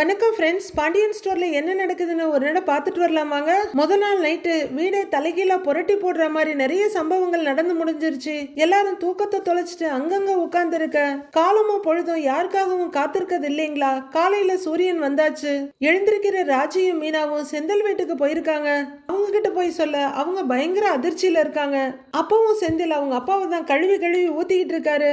வணக்கம் ஃப்ரெண்ட்ஸ் பாண்டியன் ஸ்டோர்ல என்ன நடக்குதுன்னு ஒரு இடம் பார்த்துட்டு வரலாமாங்க? முதல் நாள் நைட்டு வீடை தலைகீழா புரட்டி போடுற மாதிரி நிறைய சம்பவங்கள் நடந்து முடிஞ்சிருச்சு. எல்லாரும் தூக்கத்தை தொலைச்சிட்டு அங்கங்க உட்கார்ந்து இருக்க காலமும் பொழுதும் யாருக்காகவும் காத்திருக்கிறது இல்லைங்களா? காலையில சூரியன் வந்தாச்சு. எழுந்திருக்கிற ராஜியும் மீனாவும் செந்தில் வீட்டுக்கு போயிருக்காங்க. அவங்க கிட்ட போய் சொல்ல அவங்க பயங்கர அதிர்ச்சியில இருக்காங்க. அப்பவும் செந்தில் அவங்க அப்பாவை தான் கழுவி கழுவி ஊத்திக்கிட்டு இருக்காரு.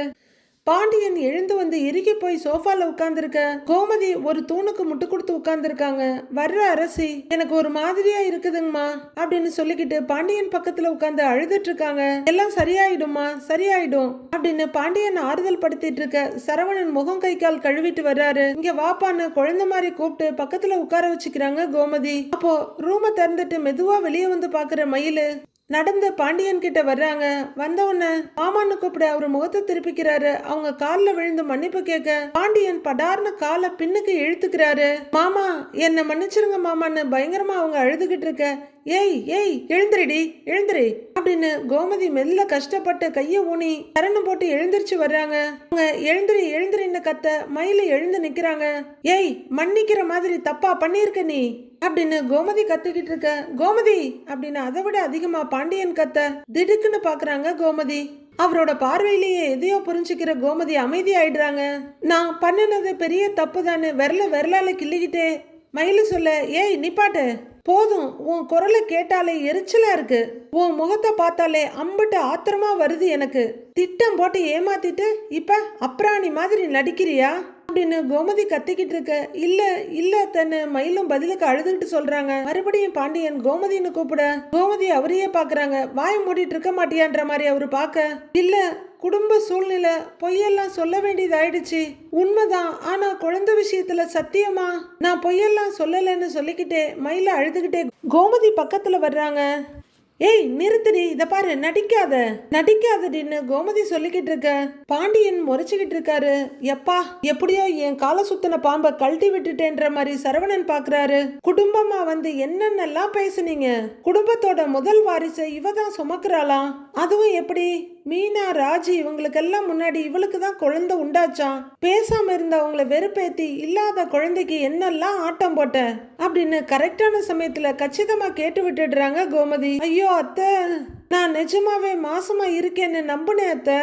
பாண்டியன் எழுந்து வந்து இறுகி போய் சோஃபால உட்கார்ந்துருக்க. கோமதி ஒரு தூணுக்கு முட்டு கொடுத்து உட்கார்ந்துருக்காங்க. வர்ற அரசி எனக்கு ஒரு மாதிரியா இருக்குதுங்கம்மா அப்படின்னு சொல்லிக்கிட்டு பாண்டியன் பக்கத்துல உட்கார்ந்து அழுதுட்டு இருக்காங்க எல்லாம் சரியாயிடும்மா சரியாயிடும் அப்படின்னு பாண்டியன் ஆறுதல் படுத்திட்டு இருக்க சரவணன் முகம் கை கால் கழுவிட்டு வர்றாரு. இங்க வாப்பான்னு குழந்தை மாதிரி கூப்பிட்டு பக்கத்துல உட்கார வச்சுக்கிறாங்க கோமதி. அப்போ ரூமை திறந்துட்டு மெதுவா வெளியே வந்து பாக்குற மயிலு நடந்து பாண்டியன் கிட்ட வர்றாங்க. வந்த உடனே மாமான்னு கூப்பிட அவர் முகத்தை திருப்பிக்கிறாரு. அவங்க கால்ல விழுந்து மன்னிப்பு கேட்க பாண்டியன் படார்னு காலை பின்னுக்கு இழுத்துக்கிறாரு. மாமா என்ன மன்னிச்சிருங்க மாமான்னு பயங்கரமா அவங்க அழுதுகிட்டு இருக்க. ஏய் ஏய் எழுந்திரிடி எழுந்திரி அப்படின்னு கோமதி மெல்ல கஷ்டப்பட்டு கைய ஊனி கரணம் போட்டு எழுந்திரிச்சு வர்றாங்க. அவங்க எழுந்திரி எழுந்திரின்னு கத்த மயில எழுந்து நிக்கிறாங்க. ஏய் மன்னிக்கிற மாதிரி தப்பா பண்ணியிருக்க நீ. அப்படின்னு கோமதி கத்திக்கிட்டு இருக்க. கோமதி அப்படின்னு அதை விட அதிகமா பாண்டியன் கத்த திடுக்குன்னு பாக்குறாங்க கோமதி. அவரோட பார்வையிலேயே எதையோ புரிஞ்சுக்கிற கோமதி அமைதி ஆயிடுறாங்க நான் பண்ணினது பெரிய தப்பு தானே விரல விரலால கிள்ளிக்கிட்டே மயிலு சொல்ல ஏய் நிப்பாட்டு. போதும். உன் குரலை கேட்டாலே எரிச்சலா இருக்கு. உன் முகத்தை பார்த்தாலே அம்பிட்டு ஆத்திரமா வருது எனக்கு. திட்டம் போட்டு ஏமாத்திட்டு இப்ப அப்ராணி மாதிரி நடிக்கிறியா? அப்படின்னு கோமதி கத்திக்கிட்டு இருக்க. இல்ல இல்ல தன்னு மயிலும் பதிலுக்கு அழுதுகிட்டு சொல்றாங்க. மறுபடியும் பாண்டியன் கோமதின்னு கூப்பிட. கோமதி அவரையே பாக்குறாங்க. வாய் மூடிட்டு இருக்க மாட்டியான்ற மாதிரி அவரு பார்க்க இல்ல குடும்ப சூழ்நிலை பொய்யெல்லாம் சொல்ல வேண்டியதாயிடுச்சு. உண்மைதான். ஆனா குழந்தை விஷயத்துல சத்தியமா? நான் பொய்யெல்லாம் சொல்லலைன்னு சொல்லிக்கிட்டே மயில அழுதுகிட்டே கோமதி பக்கத்துல வர்றாங்க. ஏய் நிறுத்துடி இத பாரு நடிக்காத. நடிக்காதடின்னு கோமதி சொல்லிக்கிட்டு இருக்க. பாண்டியன் முறைச்சுக்கிட்டு இருக்காரு. எப்பா எப்படியோ என் கால சுத்தின பாம்பை கழட்டி விட்டுட்டேன்ற மாதிரி சரவணன் பாக்குறாரு. குடும்பமா வந்து என்னென்னலாம் பேசுனீங்க? குடும்பத்தோட முதல் வாரிசை இவ தான் சுமக்குறாளாம். அதுவும் எப்படி? மீனா ராஜி இவங்களுக்கெல்லாம் முன்னாடி இவளுக்கு தான் குழந்தை உண்டாச்சான் பேசாம இருந்தவங்கள வெறுப்பேத்தி இல்லாத குழந்தைக்கு என்னெல்லாம் ஆட்டம் போட்ட? அப்படின்னு கரெக்டான சமயத்துல கச்சிதமா கேட்டு விட்டுடுறாங்க கோமதி. ஐயோ அத்தை நான் நிஜமாவே மாசமா இருக்கேன்னு நம்பினேன் அத்தை.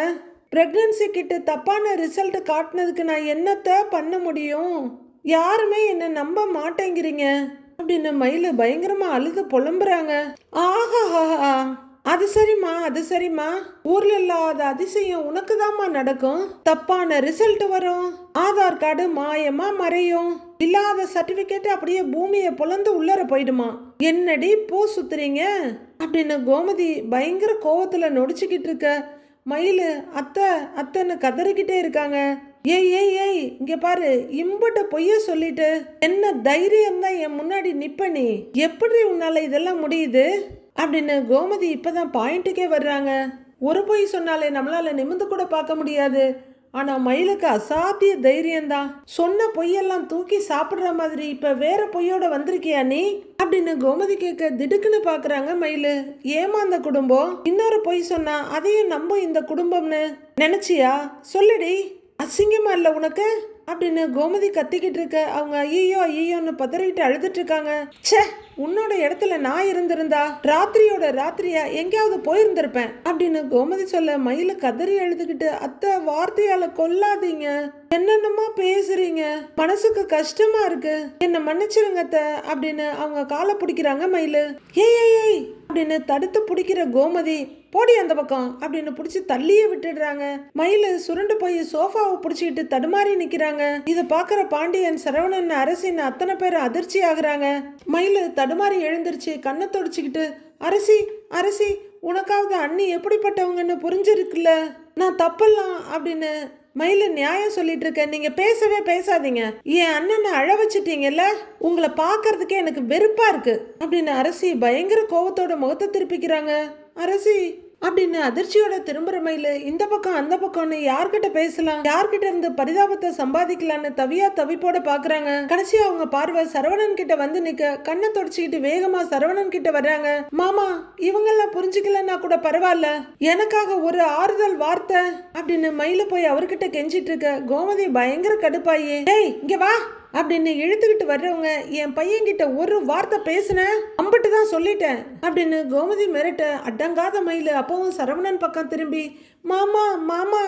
பிரெக்னன்சி கிட்ட தப்பான ரிசல்ட் காட்டினதுக்கு நான் என்னத்த பண்ண முடியும்? யாருமே என்ன நம்ப மாட்டேங்கிறீங்க? அப்படின்னு மயில பயங்கரமா அழுது புலம்புறாங்க. ஆஹா. அது சரிம்மா அது சரிம்மா. ஊர்ல இல்லாத அதிசயம் உனக்கு தாம்மா நடக்கும். தப்பான ரிசல்ட் வரும். ஆதார் கார்டு மாயமா மறையும். இல்லாத சர்டிபிகேட் அப்படியே பூமியை பொழந்து உள்ளர போயிடுமா. என்னடி பூ சுத்துறீங்க? அப்படின்னு கோமதி பயங்கர கோவத்துல நொடிச்சுக்கிட்டு இருக்க. மயிலு அத்தை அத்தைன்னு கதறிக்கிட்டே இருக்காங்க. ஏய் ஏய் ஏய் இங்க பாரு இம்பட்ட பொய்ய சொல்லிட்டு. என்ன தைரியம் தான் என் முன்னாடி நிப்ப நீ. எப்படி உன்னால இதெல்லாம் முடியுது? அப்படின்னு கோமதி இப்போதான் பாயிண்ட்டுக்கே வர்றாங்க. ஒரு பொய் சொன்னாலே நம்மளால நிமிந்து கூட பார்க்க முடியாது. ஆனா மயிலுக்கு அசாத்திய தைரியம்தான். சொன்ன பொய்யெல்லாம் தூக்கி சாப்பிடுற மாதிரி இப்ப வேற பொய்யோட வந்திருக்கியா நீ? அப்படின்னு கோமதி கேட்க திடுக்குன்னு பாக்குறாங்க மயிலு. ஏமாந்த குடும்பம்? இன்னொரு பொய் சொன்னா அதையும் நம்ப இந்த குடும்பம்னு. நினைச்சியா? சொல்லுடி. அசிங்கமா இல்ல உனக்கு? அப்படின்னு கோமதி கத்திக்கிட்டு இருக்க அவங்க ஐயோ ஐயோன்னு பதறிட்டு அழுதுட்டு இருக்காங்க. ச்சே! உன்னோட இடத்துல நான் இருந்திருந்தா ராத்திரியோட ராத்திரியா எங்கேயாவது போயிருந்திருப்பேன் அப்படின்னு கோமதி சொல்ல மயில கதறி எழுதுகிட்டு அத்தை வார்த்தையால கொல்லாதீங்க. என்னென்னமா பேசுறீங்க? மனசுக்கு கஷ்டமா இருக்கு. என்ன மன்னிச்சிருங்க அத்தை அப்படின்னு அவங்க காலை பிடிக்கிறாங்க மயிலு. ஏய் ஏய் அப்படின்னு தடுத்து பிடிக்கிற கோமதி போடி அந்த பக்கம் அப்படின்னு பிடிச்சி தள்ளியே விட்டுடுறாங்க. மயில சுருண்டு போய் சோஃபாவை பிடிச்சிக்கிட்டு தடுமாறி நிக்கிறாங்க. இதை பாக்குற பாண்டியன் சரவணன் அரசின் அத்தனை பேர் அதிர்ச்சி ஆகுறாங்க. மயிலு தடுமாறி எழுந்திருச்சு கண்ணை தொடச்சிக்கிட்டு அரசி அரசி உனக்காவது அண்ணி எப்படிப்பட்டவங்கன்னு புரிஞ்சிருக்குல்ல? நான் தப்பெல்லாம் அப்படின்னு மயில நியாயம் சொல்லிட்டு இருக்கேன் நீங்க பேசவே பேசாதீங்க. என் அண்ணனை அழ வச்சிட்டீங்கல்ல? உங்களை பார்க்கறதுக்கே எனக்கு வெறுப்பா இருக்கு. அப்படின்னு அரசி பயங்கர கோவத்தோட முகத்தை திருப்பிக்கிறாங்க. அரசி அப்படின்னு அதிர்ச்சியோட திரும்புற மயில இந்த பக்கம் அந்த பக்கம்னு யார்கிட்ட பேசலாம்? யார்கிட்ட இருந்து பரிதாபத்தை சம்பாதிக்கலாம்னு தவியா தவிப்போட பாக்குறாங்க. கடைசியா அவங்க பார்வை சரவணன் கிட்ட வந்து நிக்க. கண்ணை தொடச்சிக்கிட்டு வேகமா சரவணன் கிட்ட வர்றாங்க. மாமா இவங்கெல்லாம் புரிஞ்சுக்கலன்னா கூட பரவாயில்ல. எனக்காக ஒரு ஆறுதல் வார்த்தை அப்படின்னு மயில போய் அவர்கிட்ட கெஞ்சிட்டு இருக்க. கோமதி பயங்கர கடுப்பாயே டேய் இங்க வா. அப்படின்னு இழுத்துக்கிட்டு வர்றவங்க என் பையன்கிட்ட ஒரு வார்த்தை பேசுனேன் அம்பிட்டு தான் சொல்லிட்டேன் அப்படின்னு கோமதி மிரட்ட அடங்காத மயில் அப்பவும் சரவணன் பக்கம் திரும்பி மாமா மாமா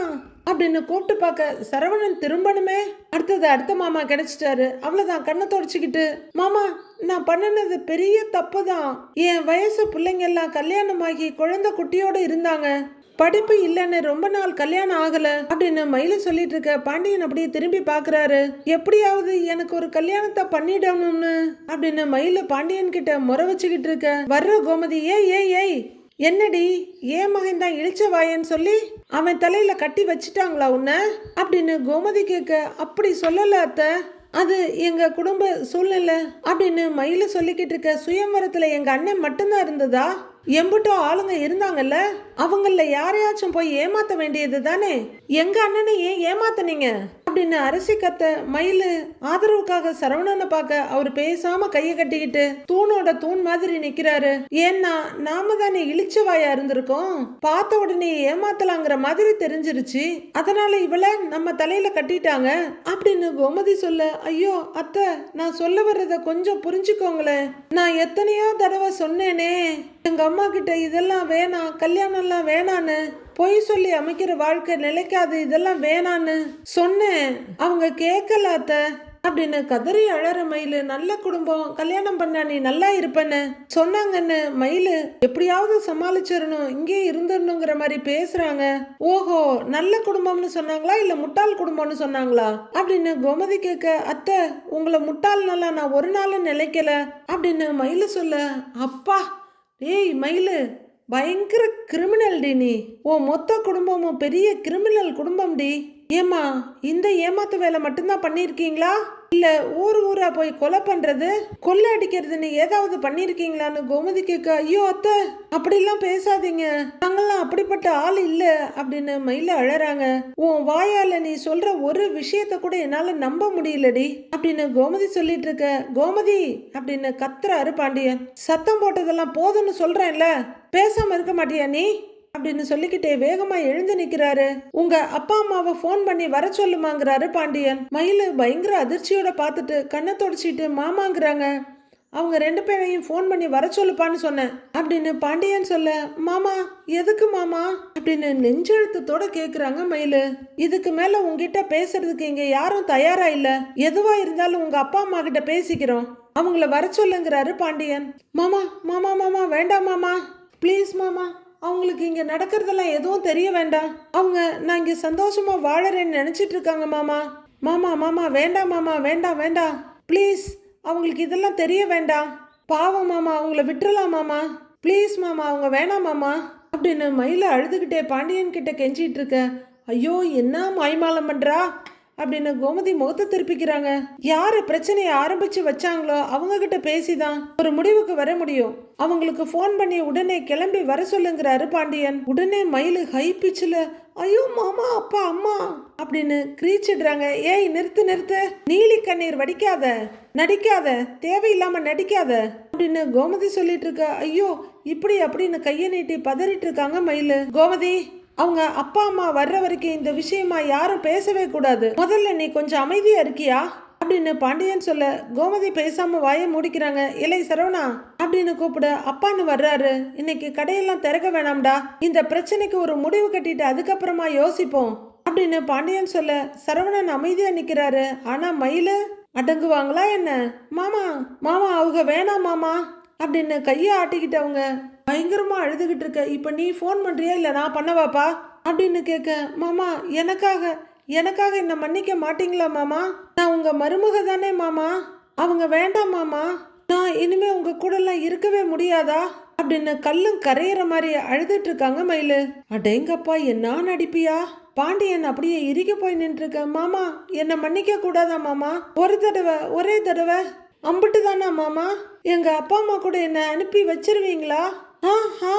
அப்படின்னு கூப்பிட்டு பார்க்க சரவணன் திரும்பணுமே. அடுத்தது அடுத்த மாமா கிடைச்சிட்டாரு. அவ்வளோதான் கண்ணை தொடச்சிக்கிட்டு மாமா நான் பண்ணினது பெரிய தப்பு தான் என் வயசு பிள்ளைங்க எல்லாம் கல்யாணமாகி குழந்தை குட்டியோட இருந்தாங்க. படிப்பு இல்லைன்னு ரொம்ப நாள் கல்யாணம் ஆகல அப்படின்னு மயில சொல்லிட்டு இருக்க பாண்டியன் அப்படியே திரும்பி பாக்குறாரு. எப்படியாவது எனக்கு ஒரு கல்யாணத்தை பண்ணிடணும்னு அப்படின்னு மயில பாண்டியன் கிட்ட முறை வச்சுக்கிட்டு இருக்க. வர்ற கோமதி ஏய் ஏய் ஏய் என்னடி? ஏன் மகன் தான் இழிச்ச வாயன்னு சொல்லி அவன் தலையில கட்டி வச்சிட்டாங்களா உன்ன? அப்படின்னு கோமதி கேட்க அப்படி சொல்லல அத்தை. அது எங்க குடும்ப சூழ்நிலை. அப்படின்னு மயில சொல்லிக்கிட்டு இருக்க சுயம்பரத்துல எங்க அண்ணன் மட்டும்தான் இருந்ததா? எம்புட்டோ ஆளுங்க இருந்தாங்கல்ல அவங்கள யாரையாச்சும் போய் ஏமாத்த வேண்டியது தானே? எங்க அண்ணனை ஏன் ஏமாத்துனீங்க? அப்படின்னு அரசி கத்த மயிலு ஆதரவுக்காக சரவணனை பார்க்க அவர் பேசாம கையை கட்டிக்கிட்டு தூணோட தூண் மாதிரி நிக்கிறாரு. ஏன்னா நாம தானே இழிச்சவாயா இருந்திருக்கோம். பார்த்த உடனே ஏமாத்தலாங்கிற மாதிரி தெரிஞ்சிருச்சு. அதனால இவளை நம்ம தலையில கட்டிட்டாங்க அப்படின்னு கோமதி சொல்ல ஐயோ அத்தை நான் சொல்ல வர்றத கொஞ்சம் புரிஞ்சுக்கோங்களேன். நான் எத்தனையோ தடவை சொன்னேனே. எங்க அம்மா கிட்ட இதெல்லாம் வேணாம் கல்யாணம்லாம் வேணான்னு பொய் சொல்லி அமைக்கிற வாழ்க்கை நிலைக்காது இதெல்லாம் வேணான்னு சொன்னேன். அவங்க கேட்கல அத்தை அப்படின்னு கதறி அழற மயிலு நல்ல குடும்பம் கல்யாணம் பண்ணா நீ நல்லா இருப்பேன்னு சொன்னாங்கன்னு மயிலு எப்படியாவது சமாளிச்சிடணும் இங்கே இருந்துடணுங்கிற மாதிரி பேசுறாங்க. ஓஹோ நல்ல குடும்பம்னு சொன்னாங்களா இல்ல முட்டாள் குடும்பம்னு சொன்னாங்களா? அப்படின்னு கோமதி கேட்க அத்தை உங்களை முட்டாள்னால நான் ஒரு நாளும் நிலைக்கல. அப்படின்னு மயிலு சொல்ல அப்பா ஏய் மயிலு பயங்கர கிரிமினல் டி நீ. உன் மொத்த குடும்பமும் பெரிய கிரிமினல் குடும்பம் டி ஏமா இந்த ஏமாத்து வேலை மட்டும்தான் பண்ணியிருக்கீங்களா? இல்ல ஊர் ஊரா போய் கொலை பண்றது? கொள்ளை அடிக்கிறதுன்னு ஏதாவது பண்ணியிருக்கீங்களான்னு கோமதி கேட்க ஐயோ அத்தை அப்படிலாம் பேசாதீங்க. நாங்கெல்லாம் அப்படிப்பட்ட ஆள் இல்ல அப்படின்னு மயில அழறாங்க. உன் வாயால நீ சொல்ற ஒரு விஷயத்த கூட என்னால நம்ப முடியலடி அப்படின்னு கோமதி சொல்லிட்டு இருக்க. கோமதி அப்படின்னு கத்துறாரு பாண்டியன். சத்தம் போட்டதெல்லாம் போதும்னு சொல்றேன்ல. பேசாம இருக்க மாட்டியா நீ? அப்படின்னு சொல்லிக்கிட்டே வேகமா எழுந்து நிக்கிறாரு. உங்க அப்பா அம்மாவை ஃபோன் பண்ணி வர சொல்லுமாங்கிறாரு பாண்டியன். மயிலு பயங்கர அதிர்ச்சியோட பார்த்துட்டு கண்ணை தொடச்சிட்டு மாமாங்கிறாங்க. அவங்க ரெண்டு பேரையும் ஃபோன் பண்ணி வர சொல்லுப்பான்னு சொன்னேன். அப்படின்னு பாண்டியன் சொல்ல மாமா எதுக்கு மாமா? அப்படின்னு நெஞ்செழுத்தத்தோட கேக்குறாங்க மயிலு. இதுக்கு மேல உங்ககிட்ட பேசுறதுக்கு இங்க யாரும் தயாரா இல்ல. எதுவா இருந்தாலும் உங்க அப்பா அம்மா கிட்ட பேசிக்கிறோம். அவங்கள வர சொல்லுங்கிறாரு பாண்டியன். மாமா மாமா மாமா வேண்டாம் மாமா. ப்ளீஸ் மாமா. அவங்களுக்கு இங்கே நடக்கிறதெல்லாம் எதுவும் தெரிய வேண்டாம். அவங்க நான் இங்கே சந்தோஷமாக வாழறேன்னு நினச்சிட்டு இருக்காங்க மாமா. மாமா மாமா வேண்டாம் மாமா வேண்டாம் வேண்டாம் ப்ளீஸ் அவங்களுக்கு இதெல்லாம் தெரிய வேண்டாம். பாவம் மாமா அவங்கள விட்டுறலாம் மாமா. ப்ளீஸ் மாமா அவங்க வேணாம் மாமா. அப்படின்னு மயில அழுதுகிட்டே பாண்டியன் கிட்ட கெஞ்சிட்டு இருக்க ஐயோ என்ன மாய்மாலம் பண்ணுறா அப்படின்னு கோமதி முகத்தை திருப்பிக்கிறாங்க. யாரு பிரச்சனையை ஆரம்பிச்சு வச்சாங்களோ அவங்க கிட்ட பேசிதான் ஒரு முடிவுக்கு வர முடியும். அவங்களுக்கு ஃபோன் பண்ணி உடனே கிளம்பி வர சொல்லுங்கிறாரு பாண்டியன். உடனே மயிலு ஹை பிச்சில் ஐயோ மாமா அப்பா அம்மா அப்படின்னு கிரீச்சிடுறாங்க. ஏய் நிறுத்து நிறுத்து. நீலி கண்ணீர் வடிக்காத. நடிக்காத. தேவையில்லாம நடிக்காத. அப்படின்னு கோமதி சொல்லிட்டு இருக்க. ஐயோ இப்படி அப்படின்னு கையை நீட்டி பதறிட்டு இருக்காங்க மயிலு. கோமதி அவங்க அப்பா அம்மா வர்ற வரைக்கும் இந்த விஷயமா யாரும் பேசவே கூடாது. முதல்ல நீ கொஞ்சம் அமைதியா இருக்கியா? அப்படின்னு பாண்டியன் சொல்ல கோமதி பேசாம வாயை மூடிக்கிறாங்க. இலை சரவணா அப்படின்னு கூப்பிட அப்பான்னு வர்றாரு. இன்னைக்கு கடையெல்லாம் திறக்க வேணாம்டா. இந்த பிரச்சனைக்கு ஒரு முடிவு கட்டிட்டு அதுக்கப்புறமா யோசிப்போம் அப்படின்னு பாண்டியன் சொல்ல சரவணன் அமைதியா நிக்கிறாரு. ஆனா மயில அடங்குவாங்களா என்ன? மாமா மாமா அவங்க வேணாம் மாமா அப்படின்னு கையை ஆட்டிக்கிட்டு பயங்கரமாக அழுதுகிட்டு இருக்க. இப்போ நீ ஃபோன் பண்ணுறியா இல்லை நான் பண்ணவாப்பா? அப்படின்னு கேட்க மாமா எனக்காக எனக்காக என்னை மன்னிக்க மாட்டீங்களா மாமா? நான் உங்கள் மருமக தானே மாமா? அவங்க வேண்டாம் மாமா. நான் இனிமே உங்க கூடலாம் இருக்கவே முடியாதா? அப்படின்னு கல்லும் கரையிற மாதிரி அழுதுட்டு இருக்காங்க மயிலு. அடேங்கப்பா என்ன நடிப்பியா பாண்டியன் அப்படியே இறுகி போய் நின்றுருக்க. மாமா என்னை மன்னிக்க கூடாதா மாமா? ஒரு தடவை ஒரே தடவை. அம்பிட்டு தானா மாமா? எங்க அப்பா அம்மா கூட என்னை அனுப்பி வச்சிருவீங்களா? ஆ ஆ.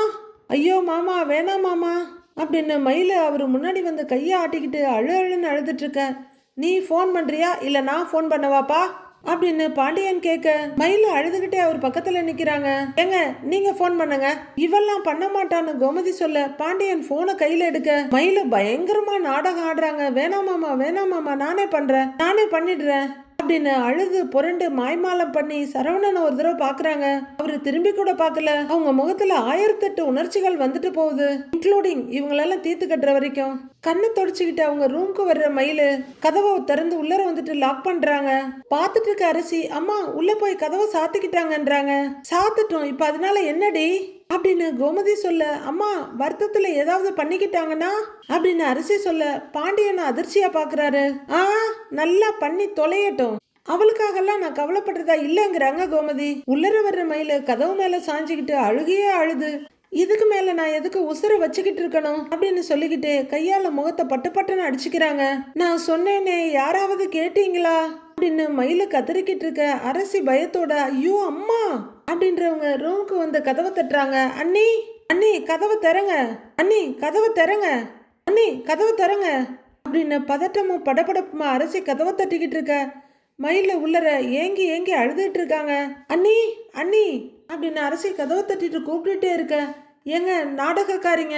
ஐயோ மாமா வேணாம் மாமா. அப்படின்னு மயில அவர் முன்னாடி வந்து கையை ஆட்டிக்கிட்டு அழு அழுன்னு அழுதுட்டு நீ ஃபோன் பண்ணுறியா இல்லை நான் ஃபோன் பண்ணவாப்பா? அப்படின்னு பாண்டியன் கேட்க மயில் அழுதுகிட்டே அவர் பக்கத்துல நிக்கிறாங்க. ஏங்க நீங்க ஃபோன் பண்ணுங்க. இவெல்லாம் பண்ண மாட்டான்னு கோமதி சொல்ல பாண்டியன் போனை கையில எடுக்க மயில பயங்கரமா நாடகம் ஆடுறாங்க. வேணாமாமா வேணாமாமா நானே பண்றேன். நானே பண்ணிடுறேன். அப்படின்னு அழுது புரண்டு மாய்மாலம் பண்ணி சரவணனை ஒரு தடவை பாக்குறாங்க. அவரு திரும்பி கூட பார்க்கல அவங்க முகத்துல ஆயிரத்தெட்டு உணர்ச்சிகள் வந்துட்டு போகுது. இன்க்ளூடிங் இவங்களெல்லாம் தீர்த்து கட்டுற வரைக்கும். கண்ணை தொடச்சிக்கிட்டு அவங்க ரூம்க்கு வர்ற மயிலு கதவை திறந்து உள்ளர வந்துட்டு லாக் பண்றாங்க. பார்த்துட்டு இருக்க அரசி அம்மா உள்ள போய் கதவை சாத்திக்கிட்டாங்கன்றாங்க. சாத்துட்டோம். இப்ப அதனால என்னடி? அப்படின்னு கோமதி சொல்ல அம்மா வருத்தத்துல ஏதாவது பண்ணிக்கிட்டாங்கன்னா? அப்படின்னு அரசி சொல்ல பாண்டியன் அதிர்ச்சியா பாக்குறாரு. ஆ நல்லா பண்ணி தொலையட்டும். அவளுக்காகலாம் நான் கவலைப்படுறதா இல்லைங்கிறாங்க கோமதி. உள்ளர வர்ற மயில கதவு மேல சாஞ்சுக்கிட்டு அழுகையே அழுது. இதுக்கு மேல நான் எதுக்கு உசுர வச்சுக்கிட்டு இருக்கணும்? அப்படின்னு சொல்லிக்கிட்டு கையால முகத்தை பட்டு பட்டுன்னு அடிச்சுக்கிறாங்க. நான் சொன்னேனே யாராவது கேட்டீங்களா? அப்படின்னு மயில கதறிக்கிட்டு இருக்க அரசி பயத்தோட ஐயோ அம்மா! அப்படின்றவங்க ரூமுக்கு வந்து கதவை தட்டுறாங்க. அண்ணி அண்ணி கதவை தரங்க அண்ணி கதவை தரங்க அண்ணி கதவை தரங்க அப்படின்னு பதட்டமும் படபடப்புமா அரசி கதவை தட்டிக்கிட்டு இருக்க. மயில உள்ளர ஏங்கி ஏங்கி அழுதுட்டு இருக்காங்க. அண்ணி அண்ணி அப்படின்னு அரசி கதவை தட்டிட்டு கூப்பிட்டுட்டே இருக்க. ஏங்க நாடகக்காரிங்க.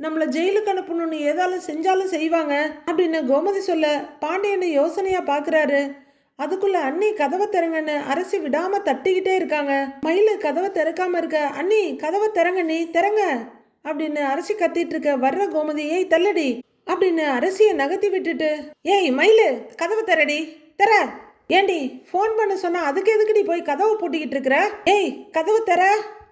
நம்மளை ஜெயிலுக்கு அனுப்பணும்னு ஏதாலும் செஞ்சாலும் செய்வாங்க. அப்படின்னு கோமதி சொல்ல பாண்டியனை யோசனையா பாக்குறாரு. அதுக்குள்ள அண்ணி கதவை திறங்கன்னு அரசி விடாம தட்டிக்கிட்டே இருக்காங்க. மயிலு கதவை திறக்காம இருக்க அண்ணி கதவை திறங்க நீ திறங்க அப்படின்னு அரசி கத்திட்டு இருக்க வர்ற கோமதி ஏய் தள்ளடி அப்படின்னு அரசியை நகர்த்தி விட்டுட்டு ஏய் மயிலு கதவை திறடி தர ஏண்டி ஃபோன் பண்ண சொன்னா அதுக்கு எதுக்குடி போய் கதவை பூட்டிக்கிட்டு இருக்கிற? ஏய் கதவை தர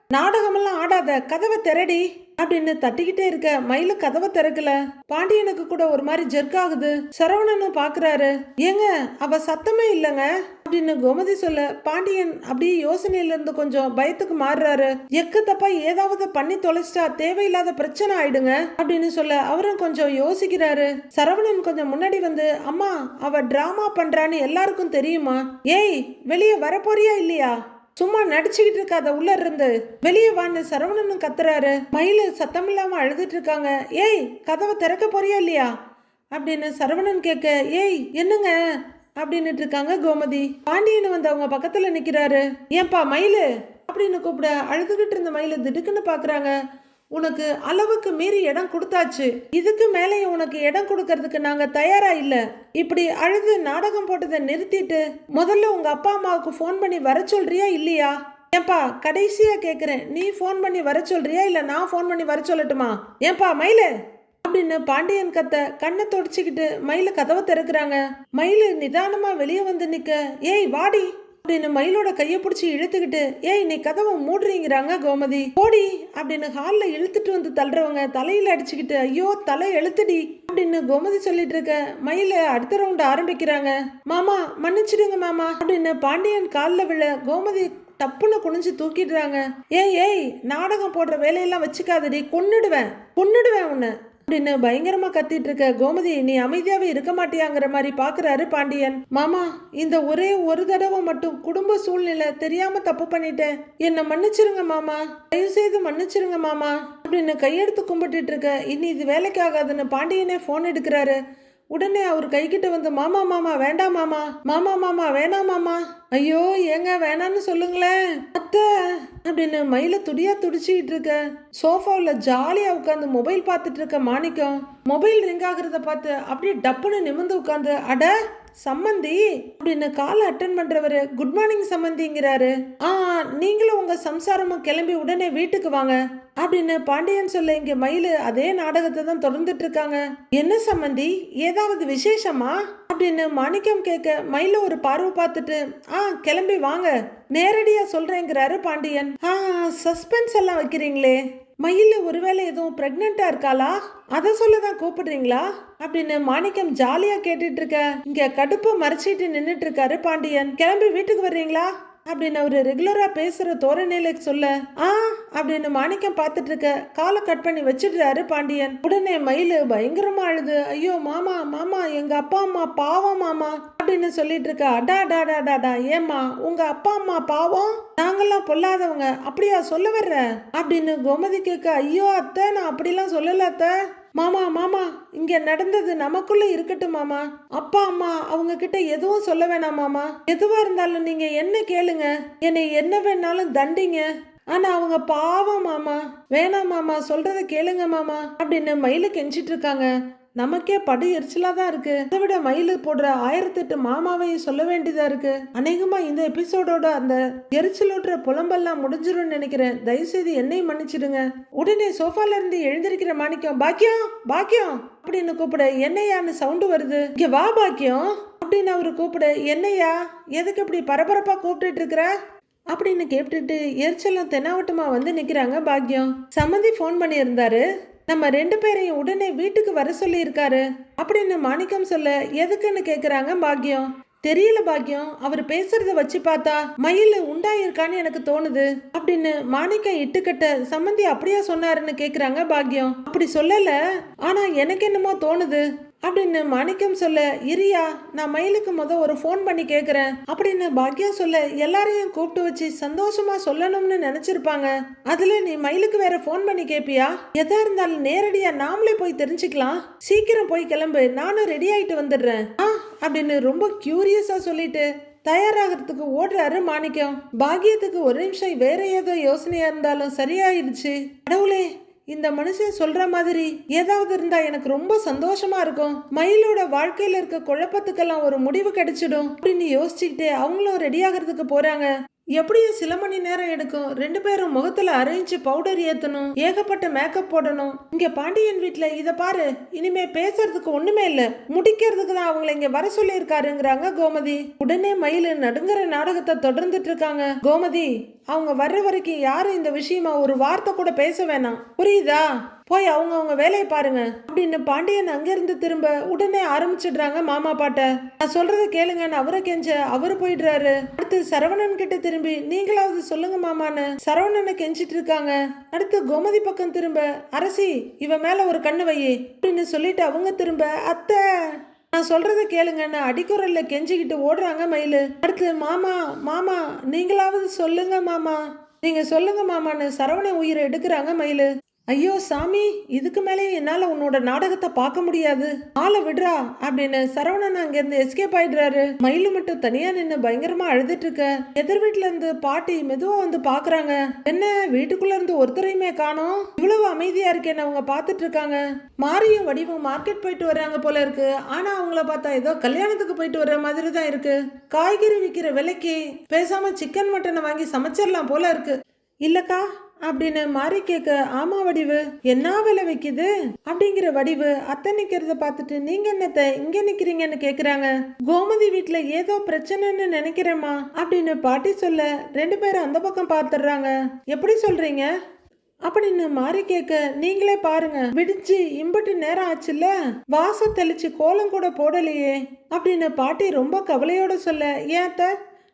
நாடகமெல்லாம் ஆடாத கதவை திரடி அப்படின்னு தட்டிக்கிட்டே இருக்க மயில கதவை திறக்கல. பாண்டியனுக்கு கூட ஒரு மாதிரி ஜெர்க் ஆகுது. சரவணனும் பாக்குறாரு. ஏங்க அவ சத்தமே இல்லைங்க? அப்படின்னு கோமதி சொல்ல பாண்டியன் அப்படியே யோசனையில இருந்து கொஞ்சம் பயத்துக்கு மாறுறாரு. எக்கு தப்பா ஏதாவது பண்ணி தொலைச்சிட்டா தேவையில்லாத பிரச்சனை ஆயிடுங்க அப்படின்னு சொல்ல அவரும் கொஞ்சம் யோசிக்கிறாரு. சரவணன் கொஞ்சம் முன்னாடி வந்து அம்மா அவ டிராமா பண்றான்னு எல்லாருக்கும் தெரியுமா? ஏய் வெளியே வரப்போறியா இல்லையா? சும்மா நடிச்சுக்கிட்டு இருக்காத உள்ள இருந்து. வெளியே வான்னு சரவணனும் கத்துறாரு. மயில சத்தம் இல்லாம அழுதுட்டு இருக்காங்க. ஏய் கதவை திறக்க போறியா இல்லையா? அப்படின்னு சரவணன் கேட்க ஏய் என்னங்க? அப்படின்னுட்டு இருக்காங்க கோமதி. பாண்டியன் வந்து அவங்க பக்கத்துல நிக்கிறாரு. ஏன்பா மயிலு? அப்படின்னு கூப்பிட அழுதுகிட்டு இருந்த மயில திடுக்குன்னு பாக்குறாங்க. உனக்கு அளவுக்கு மீறி இடம் கொடுத்தாச்சு. இதுக்கு மேலே உனக்கு இடம் கொடுக்கறதுக்கு நாங்க தயாரா இல்ல. இப்படி அழுது நாடகம் போட்டதை நிறுத்திட்டு முதல்ல உங்க அப்பா அம்மாவுக்கு ஃபோன் பண்ணி வர சொல்றியா இல்லையா? ஏன்பா கடைசியா கேக்குறேன். நீ ஃபோன் பண்ணி வர சொல்றியா இல்ல நான் ஃபோன் பண்ணி வர சொல்லட்டுமா? ஏன்பா மயிலு? அப்படின்னு பாண்டியன் கத்த கண்ணை தொடச்சிக்கிட்டு மயில கதவை திறக்கிறாங்க. மயிலு நிதானமா வெளியே வந்து நிக்க. ஏய் வாடி. அப்படின்னு மயிலோட கையை பிடிச்சி இழுத்துக்கிட்டு ஏய் இன்னைக்கு கதவை மூடுறீங்கிறாங்க கோமதி. ஓடி அப்படின்னு ஹாலில் இழுத்துட்டு வந்து தள்ளுறவங்க தலையில் அடிச்சுக்கிட்டு ஐயோ தலை எழுத்துடி அப்படின்னு கோமதி சொல்லிட்டு இருக்க மயில அடுத்த ரவுண்ட் ஆரம்பிக்கிறாங்க. மாமா மன்னிச்சிடுங்க மாமா அப்படின்னு பாண்டியன் காலில் விழ கோமதி டப்புன்னு குனிஞ்சு தூக்கிடுறாங்க. ஏய் ஏய் நாடகம் போடுற வேலையெல்லாம் வச்சுக்காதடி கொன்னுடுவேன் கொன்னுடுவேன் உன்னை. அப்படின்னு பயங்கரமா கத்திட்டு இருக்க கோமதி நீ அமைதியாவே இருக்க மாட்டியாங்கிற மாதிரி பாக்குறாரு பாண்டியன். மாமா இந்த ஒரே ஒரு தடவை மட்டும் குடும்ப சூழ்நிலை தெரியாம தப்பு பண்ணிட்டேன். என்ன மன்னிச்சிருங்க மாமா. தயவு செய்து மன்னிச்சிருங்க மாமா அப்படின்னு கையெடுத்து கும்பிட்டுட்டு இருக்க இனி இது வேலைக்கு ஆகாதுன்னு பாண்டியனே போன் எடுக்கிறாரு. உடனே அவர் கைகிட்ட வந்து மாமா மாமா வேண்டாம் மாமா. மாமா மாமா வேணாம் மாமா. ஐயோ ஏங்க வேணான்னு சொல்லுங்களேன். அத்தை அப்படின்னு மயில துடியா துடிச்சுக்கிட்டு இருக்க? சோஃபாவில் ஜாலியாக உட்காந்து மொபைல் பார்த்துட்டு இருக்க மாணிக்கம். மொபைல் ரிங் ஆகுறத பார்த்து அப்படியே டப்புன்னு நிமிர்ந்து உட்காந்து அட சம்மந்தி அப்படின்னு காலை அட்டன் பண்றவர்? Good morning சம்மந்திங்கிறாரு. ஆ நீங்களும் உங்க சம்சாரமும் கிளம்பி உடனே வீட்டுக்கு வாங்க. அப்படின்னு பாண்டியன் சொல்ல இங்க மயில் அதே நாடகத்தை தான் தொடர்ந்துட்டு இருக்காங்க. என்ன சம்மந்தி ஏதாவது விசேஷமா? அப்படின்னு மாணிக்கம் கேட்க மயில ஒரு பார்வை பார்த்துட்டு ஆ ஆ கிளம்பி வாங்க. நேரடியா சொல்றேங்கிறாரு பாண்டியன். ஆ சஸ்பென்ஸ் எல்லாம் வைக்கிறீங்களே. மயில ஒருவேளை எதுவும் பிரெக்னெண்டா இருக்காளா? அதை சொல்ல தான் கூப்பிடுறீங்களா? அப்படின்னு மாணிக்கம் ஜாலியா கேட்டுட்டு இருக்க. இங்க கடுப்பை மறைச்சிட்டு நின்றுட்டு இருக்காரு பாண்டியன். கிளம்பி வீட்டுக்கு வர்றீங்களா? அப்படின்னு அவர் ரெகுலரா பேசுற தோரணையில சொல்ல ஆ அப்படின்னு மாணிக்கம் பார்த்துட்டு இருக்க காலை கட் பண்ணி வச்சிடுறாரு பாண்டியன். உடனே மயிலு பயங்கரமா அழுது ஐயோ மாமா மாமா எங்க அப்பா அம்மா பாவம் மாமா அப்படின்னு சொல்லிட்டு இருக்க அடா டா டா டா டா ஏம்மா உங்க அப்பா அம்மா பாவம் நாங்கெல்லாம் பொல்லாதவங்க அப்படியா சொல்ல வர்ற? அப்படின்னு கோமதி கேட்க ஐயோ அத்தை நான் அப்படிலாம் சொல்லல அத்தை. மாமா மாமா இங்க நடந்தது நமக்குள்ள இருக்கட்டும் மாமா. அப்பா அம்மா அவங்க கிட்ட எதுவும் சொல்ல வேணாம் மாமா. எதுவா இருந்தாலும் நீங்க என்ன கேளுங்க. என்னை என்ன வேணாலும் தண்டிங்க. ஆனா அவங்க பாவம் மாமா. வேணாம் மாமா சொல்றத கேளுங்க மாமா அப்படின்னு மயில கெஞ்சிட்டு இருக்காங்க. நமக்கே படு எரிச்சலா தான் இருக்கு. அதை விட மயில் போடுற ஆயிரத்தெட்டு மாமாவையும் சொல்ல வேண்டியதா இருக்கு. அநேகமா இந்த எபிசோடோட அந்த எரிச்சலூட்டுற புலம்பெல்லாம் முடிஞ்சிரும்னு நினைக்கிறேன். தயவுசெய்து என்னையும் மன்னிச்சிடுங்க. உடனே சோஃபால இருந்து எழுந்திருக்கிற மாணிக்கம் பாக்கியம் பாக்கியம் அப்படின்னு கூப்பிட என்னையான்னு சவுண்டு வருது. இங்க வா பாக்கியம் அப்படின்னு அவரு கூப்பிட என்னையா எதுக்கு இப்படி பரபரப்பா கூப்பிட்டு இருக்கிற? அப்படின்னு கேட்டுட்டு எரிச்சலும் தென்னாவட்டமா வந்து நிக்கிறாங்க பாக்கியம். சம்மந்தி ஃபோன் பண்ணியிருந்தாரு. நம்ம ரெண்டு பேரையும் உடனே வீட்டுக்கு வர சொல்லியிருக்காரு. அப்படின்னு மாணிக்கம் சொல்ல எதுக்குன்னு கேக்குறாங்க பாக்கியம் தெரியல பாக்கியம் அவர் பேசுறத வச்சு பார்த்தா மயில் உண்டாயிருக்கான்னு எனக்கு தோணுது. அப்படின்னு மாணிக்கம் இட்டுக்கட்ட சம்மந்தி அப்படியா சொன்னாருன்னு கேக்குறாங்க பாக்கியம் அப்படி சொல்லல. ஆனா எனக்கு என்னமோ தோணுது. அப்படின்னு மாணிக்கம் சொல்ல இரியா நான் மயிலுக்கு முத ஒரு ஃபோன் பண்ணி கேட்குறேன் அப்படின்னு பாக்யா சொல்ல எல்லாரையும் கூப்பிட்டு வச்சு சந்தோஷமா சொல்லணும்னு நினைச்சிருப்பாங்க. அதுல நீ மயிலுக்கு வேற ஃபோன் பண்ணி கேப்பியா? எதா இருந்தாலும் நேரடியா நாமளே போய் தெரிஞ்சுக்கலாம். சீக்கிரம் போய் கிளம்பு நானும் ரெடி ஆயிட்டு வந்துடுறேன். ஆ அப்படின்னு ரொம்ப கியூரியஸா சொல்லிட்டு தயாராகிறதுக்கு ஓடுறாரு மாணிக்கம். பாக்கியத்துக்கு ஒரு நிமிஷம் வேற ஏதோ யோசனையா இருந்தாலும் சரியாயிருச்சு. கடவுளே இந்த மனுஷன் சொல்ற மாதிரி ஏதாவது இருந்தா எனக்கு ரொம்ப சந்தோஷமா இருக்கும். மயிலோட வாழ்க்கையில இருக்க குழப்பத்துக்கெல்லாம் ஒரு முடிவு கிடைச்சிடும். அப்படின்னு யோசிச்சுக்கிட்டு அவங்களும் ரெடி ஆகிறதுக்கு போறாங்க. எப்படியும் சில மணி நேரம் எடுக்கும்? ரெண்டு பேரும் முகத்துல அரைஞ்சு பவுடர் ஏத்தணும் ஏகப்பட்ட மேக்கப் போடணும். இங்க பாண்டியன் வீட்டுல இத பாரு இனிமே பேசுறதுக்கு ஒண்ணுமே இல்ல. முடிக்கிறதுக்கு தான் அவங்கள இங்க வர சொல்லியிருக்காருங்கிறாங்க கோமதி. உடனே மயிலு நடுங்கிற நாடகத்தை தொடர்ந்துட்டு இருக்காங்க. கோமதி அவங்க வர்ற வரைக்கும் யாரும் இந்த விஷயமா ஒரு வார்த்தை கூட பேச வேணாம். புரியுதா? போய் அவங்க அவங்க வேலையை பாருங்க. அப்படின்னு பாண்டியன் அங்கிருந்து திரும்ப உடனே ஆரம்பிச்சிடுறாங்க மாமா பாட்ட. நான் சொல்றத கேளுங்கன்னு அவரை கெஞ்ச அவரு போயிடுறாரு. அடுத்து சரவணன் கிட்ட திரும்பி நீங்களாவது சொல்லுங்க மாமான்னு. சரவணனை கெஞ்சிட்டு இருக்காங்க. அடுத்து கோமதி பக்கம் திரும்ப அரசி இவ மேல ஒரு கண்ணு வை. அப்படின்னு சொல்லிட்டு அவங்க திரும்ப அத்தை நான் சொல்றத கேளுங்கன்னு அடிக்குரல்ல கெஞ்சிக்கிட்டு ஓடுறாங்க மயிலு. அடுத்து மாமா மாமா நீங்களாவது சொல்லுங்க மாமா. நீங்க சொல்லுங்க மாமான்னு சரவண உயிரை எடுக்கிறாங்க மயிலு. ஐயோ சாமி இதுக்கு மேலே என்னால் உன்னோட நாடகத்தை பார்க்க முடியாது. ஆளை விடுறா அப்படின்னு சரவணன் அங்கேருந்து எஸ்கேப் ஆயிடுறாரு. மயிலு மட்டும் தனியா நின்று பயங்கரமா அழுதுட்டு இருக்க. எதிர் வீட்டுல இருந்து பாட்டி மெதுவா வந்து பாக்குறாங்க. என்ன வீட்டுக்குள்ள இருந்து ஒருத்தரையுமே காணும்? இவ்வளவு அமைதியா இருக்கேன்னு அவங்க பார்த்துட்டு இருக்காங்க. மாரியும் வடிவும் மார்க்கெட் போயிட்டு வர்றாங்க போல இருக்கு. ஆனா அவங்கள பார்த்தா ஏதோ கல்யாணத்துக்கு போயிட்டு வர்ற மாதிரி தான் இருக்கு. காய்கறி விற்கிற விலைக்கு பேசாம சிக்கன் மட்டனை வாங்கி சமைச்சிடலாம் போல இருக்கு. இல்லக்கா அப்படின்னு மாறி கேட்க ஆமா வடிவு என்ன விலை வைக்குது? அப்படிங்கிற வடிவு அத்தை நிக்கிறத பார்த்துட்டு நீங்க என்னத்த இங்க நிக்கிறீங்கன்னு கேக்குறாங்க. கோமதி வீட்டுல ஏதோ பிரச்சனைன்னு நினைக்கிறேம்மா அப்படின்னு பாட்டி சொல்ல ரெண்டு பேரும் அந்த பக்கம் பாத்துடுறாங்க எப்படி சொல்றீங்க? அப்படின்னு மாறி கேட்க நீங்களே பாருங்க விடிச்சு இம்பட்டு நேரம் ஆச்சுல்ல? வாச தெளிச்சு கோலம் கூட போடலையே அப்படின்னு பாட்டி ரொம்ப கவலையோட சொல்ல ஏன் அத்தை?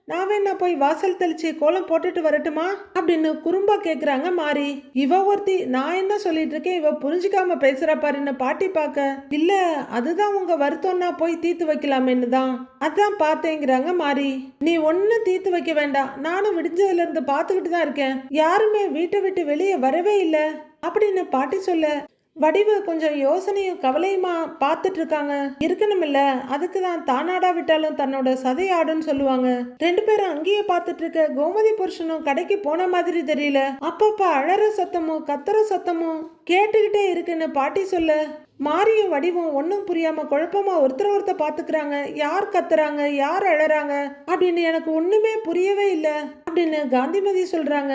நான் வேணா போய் வாசல் தெளிச்சு கோலம் போட்டுட்டு வரட்டுமா? அப்படின்னு குறும்பா கேக்குறாங்க மாறி. இவ ஒருத்தி நான் என்ன சொல்லிட்டு இருக்கேன் இவ புரிஞ்சுக்காம பேசுற பாருன்னு பாட்டி பார்க்க இல்ல அதுதான் உங்க வருத்தம்னா போய் தீர்த்து வைக்கலாமேன்னு தான். அதான் பார்த்தேங்கிறாங்க மாறி. நீ ஒன்னும் தீர்த்து வைக்க வேண்டாம். நானும் விடிஞ்சதுல இருந்து பார்த்துக்கிட்டு தான் இருக்கேன். யாருமே வீட்டை விட்டு வெளியே வரவே இல்லை. அப்படின்னு பாட்டி சொல்ல வடிவு கொஞ்சம் யோசனையும் கவலையுமா பார்த்துட்டு இருக்காங்க இருக்கணும் இல்ல அதுக்கு தான் தானாடா விட்டாலும் தன்னோட சதை ஆடுன்னு சொல்லுவாங்க. ரெண்டு பேரும் அங்கேயே பார்த்துட்டு இருக்க கோமதி புருஷனும் கடைக்கு போன மாதிரி தெரியல. அப்பப்ப அழற சத்தமும் கத்துற சத்தமும் கேட்டுக்கிட்டே இருக்குன்னு பாட்டி சொல்ல மாரியும் வடிவும் ஒன்றும் புரியாம குழப்பமா ஒருத்தர் ஒருத்தர் பாத்துக்கிறாங்க யார் கத்துறாங்க யார் அழறாங்க அப்படின்னு எனக்கு ஒண்ணுமே புரியவே இல்லை அப்படின்னு காந்திமதி சொல்றாங்க.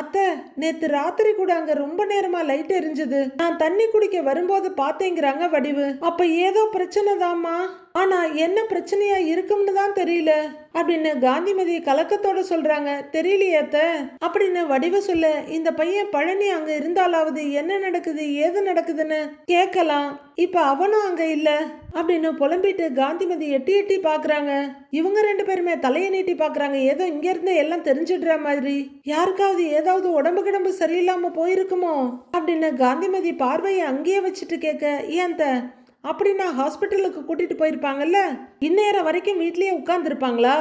அத்தை நேத்து ராத்திரி கூட அங்க ரொம்ப நேரமா லைட் எரிஞ்சது. நான் தண்ணி குடிக்க வரும்போது பாத்தேங்கிறாங்க வடிவு. அப்ப ஏதோ பிரச்சனை தாம்மா ஆனா என்ன பிரச்சனையா இருக்கும்னு தான் தெரியல. அப்படின்னு காந்திமதி கலக்கத்தோட சொல்றாங்க. தெரியலையே அத்தை. அப்படின்னு வடிவ சொல்ல இந்த பையன் பழனி அங்க இருந்தாலாவது என்ன நடக்குது ஏது நடக்குதுன்னு கேட்கலாம். இப்ப அவனும் அங்க இல்ல. அப்படின்னு புலம்பிட்டு காந்திமதி எட்டி எட்டி பாக்குறாங்க. இவங்க ரெண்டு பேருமே தலையை நீட்டி பாக்குறாங்க. ஏதோ இங்க இருந்து எல்லாம் தெரிஞ்சிடுற மாதிரி. யாருக்காவது ஏதாவது உடம்பு கிடம்பு சரியில்லாம போயிருக்குமோ? அப்படின்னு காந்திமதி பார்வையை அங்கேயே வச்சுட்டு கேட்க ஏன் அத்தை? அப்படின்னா ஹாஸ்பிட்டலுக்கு கூட்டிட்டு போயிருப்பாங்கல்ல? இந்நேரம் வரைக்கும் வீட்லயே உட்கார்ந்துருப்பாங்களா?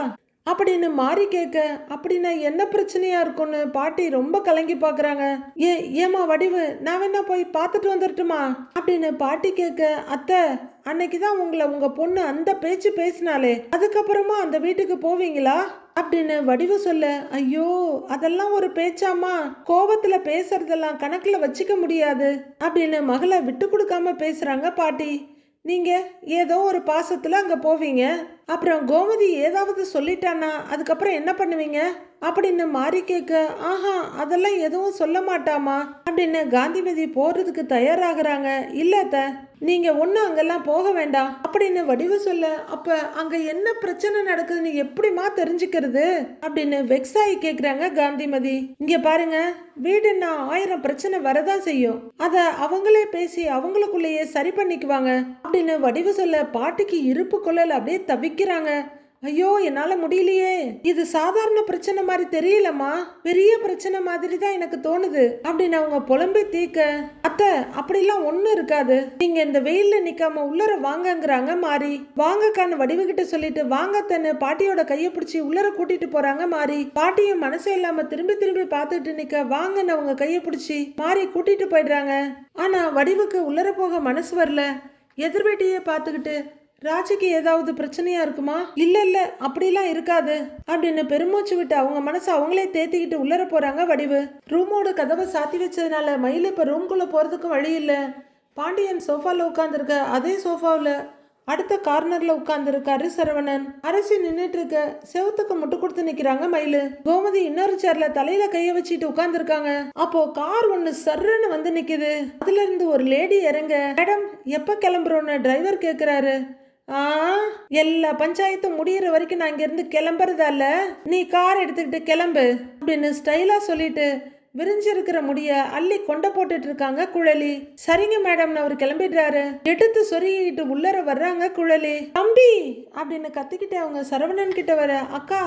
அப்படின்னு மாறி கேட்க அப்படின்னா என்ன பிரச்சனையா இருக்கும்னு பாட்டி ரொம்ப கலங்கி பாக்குறாங்க. ஏ ஏமா வடிவு நான் வேணா போய் பார்த்துட்டு வந்துடட்டுமா அப்படின்னு பாட்டி கேட்க அத்தை அன்னைக்கு தான் உங்களை உங்க பொண்ணு அந்த பேச்சு பேசினாலே அதுக்கப்புறமா அந்த வீட்டுக்கு போவீங்களா? அப்படின்னு வடிவு சொல்ல ஐயோ அதெல்லாம் ஒரு பேச்சாமா கோபத்துல பேசுறதெல்லாம் கணக்குல வச்சுக்க முடியாது. அப்படின்னு மகளை விட்டு கொடுக்காம பேசுறாங்க பாட்டி. நீங்கள் ஏதோ ஒரு பாசத்தில் அங்கே போவீங்க. அப்புறம் கோமதி ஏதாவது சொல்லிட்டானா அதுக்கப்புறம் என்ன பண்ணுவீங்க? அப்படின்னு மாறி கேட்க ஆஹா அதெல்லாம் எதுவும் சொல்ல மாட்டாமா? அப்படின்னு காந்திமதி போகிறதுக்கு தயாராகிறாங்க. இல்ல நீங்க ஒன்றும் அங்கெல்லாம் போக வேண்டாம் அப்படின்னு வடிவு சொல்ல அப்ப அங்க என்ன பிரச்சனை நடக்குதுன்னு எப்படிமா தெரிஞ்சுக்கிறது? அப்படின்னு வெக்ஸாயி கேக்குறாங்க காந்திமதி. இங்க பாருங்க வீடுன்னா ஆயிரம் பிரச்சனை வரதான் செய்யும். அத அவங்களே பேசி அவங்களுக்குள்ளேயே சரி பண்ணிக்குவாங்க அப்படின்னு வடிவு சொல்ல பாட்டிக்கு இருப்பு கொள்ளல அப்படியே தவிக்கிறாங்க. ஐயோ என்னால் முடியலையே. இது சாதாரண பிரச்சனை மாதிரி தெரியலம்மா. பெரிய பிரச்சனை மாதிரி தான் எனக்கு தோணுது. அப்படின்னு அவங்க புலம்பி தீக்க அத்தை அப்படிலாம் ஒன்றும் இருக்காது. நீங்க இந்த வெயில்ல நிற்காம உள்ளர வாங்கங்கிறாங்க மாறி. வாங்கக்கான்னு வடிவுகிட்ட சொல்லிட்டு வாங்கத்தன்னு பாட்டியோட கையை பிடிச்சி உள்ளர கூட்டிட்டு போறாங்க மாறி. பாட்டியும் மனசே இல்லாம திரும்பி திரும்பி பார்த்துட்டு நிக்க வாங்கன்னு அவங்க கையை பிடிச்சி மாறி கூட்டிட்டு போயிடுறாங்க. ஆனா வடிவுக்கு உள்ளர போக மனசு வரல. எதிர்வீட்டையே பார்த்துக்கிட்டு ராஜிக்கு ஏதாவது பிரச்சனையா இருக்குமா? இல்ல இல்ல அப்படிலாம் இருக்காது அப்படின்னு பெருமூச்சு விட்டு அவங்க மனசை அவங்களே தேத்திக்கிட்டு உள்ளர போறாங்க வடிவு. ரூமோட கதவை சாத்தி வச்சதுனால மயில் இப்ப ரூம்குள்ள போறதுக்கும் வழி இல்ல. பாண்டியன் சோஃபால உட்காந்துருக்க அதே சோஃபாவில் அடுத்த கார்னர்ல உட்கார்ந்துருக்காரு சரவணன். அரசி நின்றுட்டு இருக்க செவத்துக்கு முட்டு கொடுத்து நிக்கிறாங்க மயிலு. கோமதி இன்னொரு சேர்ல தலையில கைய வச்சுட்டு உட்கார்ந்துருக்காங்க. அப்போ கார் ஒண்ணு சர்ருன்னு வந்து நிக்குது. அதுல இருந்து ஒரு லேடி இறங்க மேடம் எப்ப கிளம்புறோன்னு டிரைவர் கேக்குறாரு. ஆ? எல்லா பஞ்சாயத்தும் முடியிற வரைக்கும் நான் இங்கிருந்து கிளம்புறதால நீ கார் எடுத்துக்கிட்டு கிளம்பு அப்படின்னு ஸ்டைலா சொல்லிட்டு விரிஞ்சிருக்கிற முடிய அள்ளி கொண்ட போட்டுட்டு இருக்காங்க குழலி. சரிங்க மேடம் அவர் கிளம்பிடுறாரு. எடுத்து சொருகிட்டு உள்ளர வர்றாங்க குழலி. தம்பி! அப்படின்னு கத்திக்கிட்டு அவங்க சரவணன் கிட்ட வர அக்கா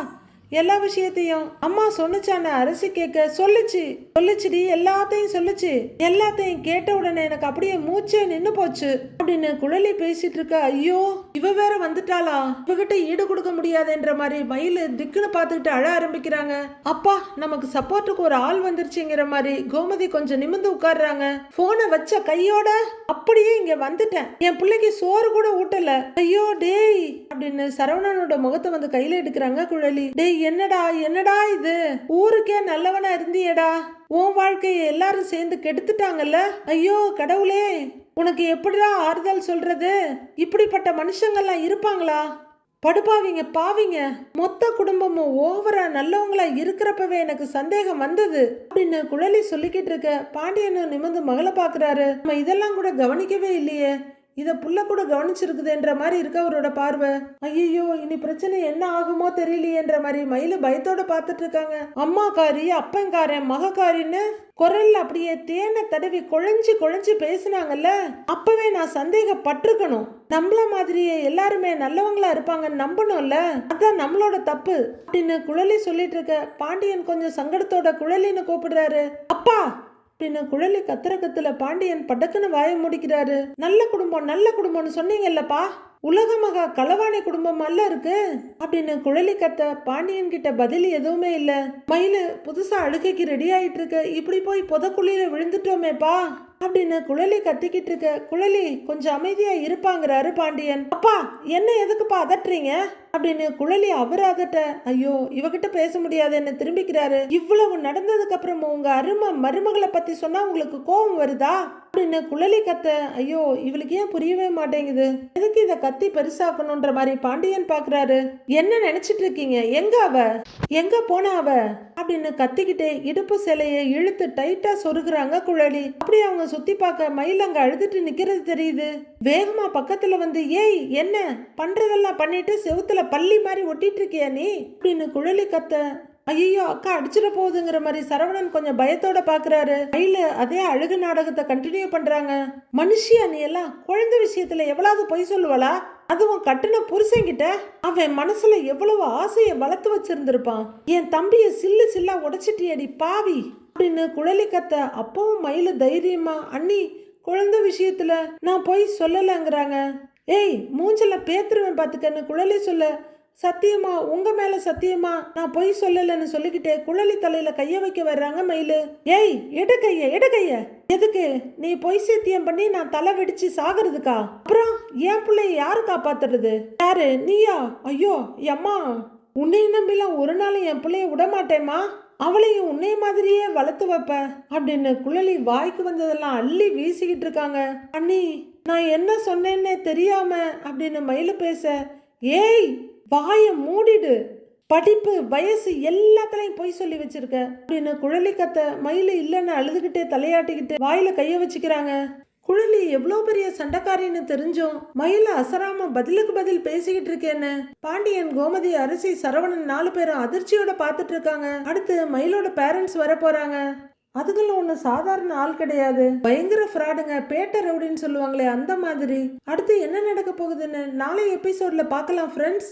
எல்லா விஷயத்தையும் அம்மா சொன்னுச்சான அரிசி கேட்க சொல்லுச்சு. சொல்லுச்சுடி எல்லாத்தையும் சொல்லுச்சு. எல்லாத்தையும் கேட்ட உடனே எனக்கு அப்படியே மூச்சே நின்னு போச்சு. அப்படின்னு குழலி பேசிட்டு இருக்க ஐயோ இவ வேற வந்துட்டாளா? இவகிட்ட ஈடு கொடுக்க முடியாதுன்ற மாதிரி மயில் திக்குன்னு பார்த்துக்கிட்டு அழ ஆரம்பிக்கிறாங்க. அப்பா நமக்கு சப்போர்ட்டுக்கு ஒரு ஆள் வந்துருச்சுங்கிற மாதிரி கோமதி கொஞ்சம் நிமிந்து உட்கார்றாங்க. போனை வச்ச கையோட அப்படியே இங்க வந்துட்டேன். என் பிள்ளைக்கு சோறு கூட ஊட்டல. ஐயோ டேய் அப்படின்னு சரவணனோட முகத்தை வந்து கையில எடுக்கிறாங்க குழலி. டேய் என்னடா என்னடா இது? ஊருக்கே நல்லவனா இருந்தியடா. உன் வாழ்க்கையை எல்லாரும் சேர்ந்து கெடுத்துட்டாங்கல்ல? ஐயோ கடவுளே. உனக்கு எப்படிடா ஆறுதல் சொல்றது? இப்படிப்பட்ட மனுஷங்கள்லாம் இருப்பாங்களா? படுபாவிங்க பாவிங்க. மொத்த குடும்பமும் ஓவரா நல்லவங்களா இருக்கிறப்பவே எனக்கு சந்தேகம் வந்தது. அப்படின்னு குழலி சொல்லிக்கிட்டு இருக்க பாண்டியனும் நிமிந்து மகளை பாக்குறாரு நம்ம இதெல்லாம் கூட கவனிக்கவே இல்லையே. இதை புள்ள கூட கவனிச்சிருக்குதுன்ற மாதிரி இருக்கு அவரோட பார்வை. ஐயோ இனி பிரச்சனை என்ன ஆகுமோ தெரியலையேன்ற மாதிரி மயில பயத்தோட பார்த்துட்டு இருக்காங்க. அம்மாக்காரி அப்பங்காரன் மகக்காரின்னு குரல்ல அப்படியே தேனை தடவி குழஞ்சி குழஞ்சி பேசுனாங்கல்ல? அப்பவே நான் சந்தேகப்பட்டிருக்கணும். நம்மள மாதிரியே எல்லாருமே நல்லவங்களா இருப்பாங்கன்னு நம்பணும்ல? அதான் நம்மளோட தப்பு. அப்படின்னு குழலி சொல்லிட்டு இருக்க. பாண்டியன் கொஞ்சம் சங்கடத்தோட குழலின்னு கூப்பிடுறாரு. அப்பா! அப்படின்னு குழலி கத்துற கத்துல பாண்டியன் படக்குன்னு வாய முடிக்கிறாரு. நல்ல குடும்பம் நல்ல குடும்பம்னு சொன்னீங்கல்லப்பா. உலக மகா களவாணி குடும்பம் அல்ல இருக்கு. அப்படின்னு குழலி கத்த பாண்டியன் கிட்ட பதில் எதுவுமே இல்ல. மயிலு புதுசா அழுகைக்கு ரெடி ஆயிட்டு இருக்கு இப்படி போய் புதக்குழியில விழுந்துட்டோமேப்பா. அப்படின்னு குழலி கத்திக்கிட்டு இருக்க குழலி கொஞ்சம் அமைதியா இருப்பாங்கிறாரு பாண்டியன். அப்பா என்ன எதுக்குப்பா அதட்டுறீங்க? அப்படின்னு குழலி அவர் அதட்ட ஐயோ இவகிட்ட பேச முடியாது என்ன திரும்பிக்கிறாரு. இவ்வளவு நடந்ததுக்கு அப்புறம் உங்க அருமை மருமகளை பத்தி சொன்னா உங்களுக்கு கோபம் வருதா? அப்படின்னு குழலி கத்த ஐயோ இவளுக்கு ஏன் புரியவே மாட்டேங்குது? எதுக்கு இத கத்தி பெருசாக்கணும்ன்ற மாதிரி பாண்டியன் பாக்குறாரு. என்ன நினைச்சிட்டு இருக்கீங்க? எங்க அவ? எங்க போனா அவ? அப்படின்னு கத்திக்கிட்டே இடுப்பு சிலையை இழுத்து டைட்டா சொருகுறாங்க குழலி. அப்படி அவங்க சுத்தி பார்க்க மயில் அங்க அழுதுட்டு நிக்கிறது தெரியுது. வேகமா பக்கத்துல வந்து ஏய் என்ன? பண்றதெல்லாம் பண்ணிட்டு செவுத்துல பள்ளி மாதிரி ஒட்டிட்டு இருக்கியா நீ? அப்படின்னு குழலி கத்த ஐயோ அக்கா அடிச்சிட போகுதுங்கிற மாதிரி சரவணன் கொஞ்சம் பயத்தோட பாக்குறாரு. மயில அதே அழுகு நாடகத்தை கண்டினியூ பண்றாங்க. மனுஷியா நீ எல்லாம்? குழந்தை விஷயத்துல எவ்வளவு பொய் சொல்லுவாளா? அதுவும் கட்டின புருஷன்கிட்ட? அவன் மனசுல எவ்வளவு ஆசையை வளர்த்து வச்சிருந்திருப்பான். என் தம்பிய சில்லு சில்லா உடைச்சிட்டியடி பாவி. அப்படின்னு குழலி கத்த அப்பவும் மயில தைரியமா அண்ணி குழந்தை விஷயத்துல நான் போய் சொல்லலங்கிறாங்க. ஏய் மூஞ்சில் பேத்துருவேன் பார்த்துக்கன்னு குழலி சொல்ல. சத்தியமா உங்கள் மேலே சத்தியமா? நான் பொய் சொல்லலைன்னு சொல்லிக்கிட்டே குழலி தலையில் கையை வைக்க வர்றாங்க மயிலு. ஏய் எடுக்கைய எடுக்கைய எதுக்கு? நீ பொய் சத்தியம் பண்ணி நான் தலை வெடிச்சு சாகுறதுக்கா? அப்புறம் என் பிள்ளைய யாரு காப்பாத்துறது? யாரு நீயா? ஐயோ எம்மா. உன்னை நம்பிலாம் ஒரு நாள் என் பிள்ளைய விட மாட்டேம்மா அவளையும் உன்னை மாதிரியே வளர்த்து வைப்ப. அப்படின்னு குழலி வாய்க்கு வந்ததெல்லாம் அள்ளி வீசிக்கிட்டு இருக்காங்க. அண்ணி நான் என்ன சொன்னேன்னே தெரியாம அப்படின்னு மயிலு பேச ஏய் வாய மூடிடு. படிப்பு வயசு எல்லாத்துலையும் பொய் சொல்லி வச்சிருக்க. அப்படின்னு குழலி கத்த மயில் இல்லைன்னு அழுதுகிட்டே தலையாட்டிக்கிட்டு வாயில கைய வச்சுக்கிறாங்க. குழலி எவ்வளோ பெரிய சண்டைக்காரின்னு தெரிஞ்சும் மயில அசராம பதிலுக்கு பதில் பேசிக்கிட்டு இருக்கேன்னு. பாண்டியன் கோமதி அரிசி சரவணன் நாலு பேரும் அதிர்ச்சியோட பார்த்துட்டு இருக்காங்க. அடுத்து மயிலோட பேரண்ட்ஸ் வர போறாங்க. அதுக்குள்ள ஒண்ணு சாதாரண ஆள் கிடையாது. பயங்கர ஃப்ராடுங்க பேட்டை ரவுடின்னு சொல்லுவாங்களே அந்த மாதிரி. அடுத்து என்ன நடக்க போகுதுன்னு நாளை எபிசோட்ல பார்க்கலாம் ஃப்ரெண்ட்ஸ்